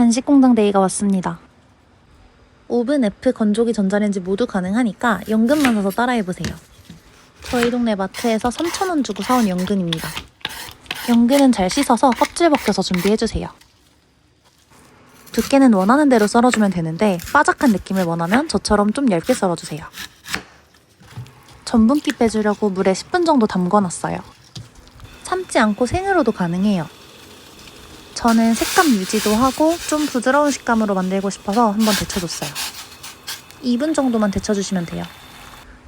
간식 공장 데이가 왔습니다. 오븐, F, 건조기, 전자레인지 모두 가능하니까 연근만 사서 따라해보세요. 저희 동네 마트에서 3,000원 주고 사온 연근입니다. 연근은 잘 씻어서 껍질 벗겨서 준비해주세요. 두께는 원하는 대로 썰어주면 되는데 바삭한 느낌을 원하면 저처럼 좀 얇게 썰어주세요. 전분기 빼주려고 물에 10분 정도 담궈놨어요. 삶지 않고 생으로도 가능해요. 저는 색감 유지도 하고 좀 부드러운 식감으로 만들고 싶어서 한번 데쳐줬어요. 2분 정도만 데쳐주시면 돼요.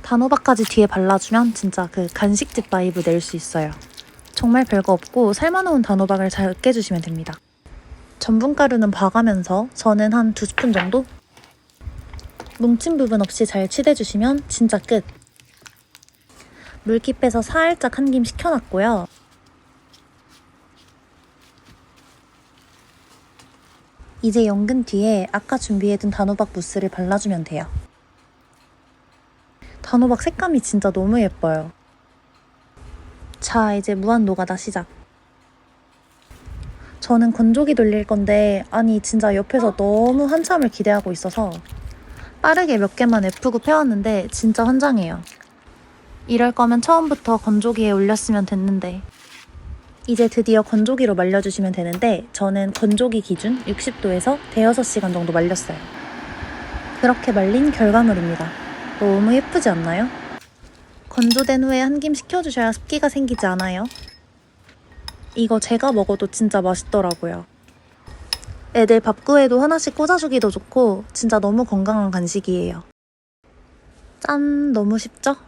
단호박까지 뒤에 발라주면 진짜 그 간식집 바이브 낼 수 있어요. 정말 별거 없고 삶아놓은 단호박을 잘 으깨주시면 됩니다. 전분가루는 봐가면서 저는 한 두 스푼 정도? 뭉친 부분 없이 잘 치대주시면 진짜 끝! 물기 빼서 살짝 한 김 식혀놨고요. 이제 연근 뒤에 아까 준비해둔 단호박 무스를 발라주면 돼요. 단호박 색감이 진짜 너무 예뻐요. 자, 이제 무한 노가다 시작. 저는 건조기 돌릴 건데, 아니, 진짜 옆에서 너무 한참을 기대하고 있어서 빠르게 몇 개만 F구 펴왔는데, 진짜 환장해요. 이럴 거면 처음부터 건조기에 올렸으면 됐는데, 이제 드디어 건조기로 말려주시면 되는데, 저는 건조기 기준 60도에서 대여섯 시간 정도 말렸어요. 그렇게 말린 결과물입니다. 너무 예쁘지 않나요? 건조된 후에 한 김 식혀주셔야 습기가 생기지 않아요. 이거 제가 먹어도 진짜 맛있더라고요. 애들 밥구에도 하나씩 꽂아주기도 좋고 진짜 너무 건강한 간식이에요. 짠, 너무 쉽죠?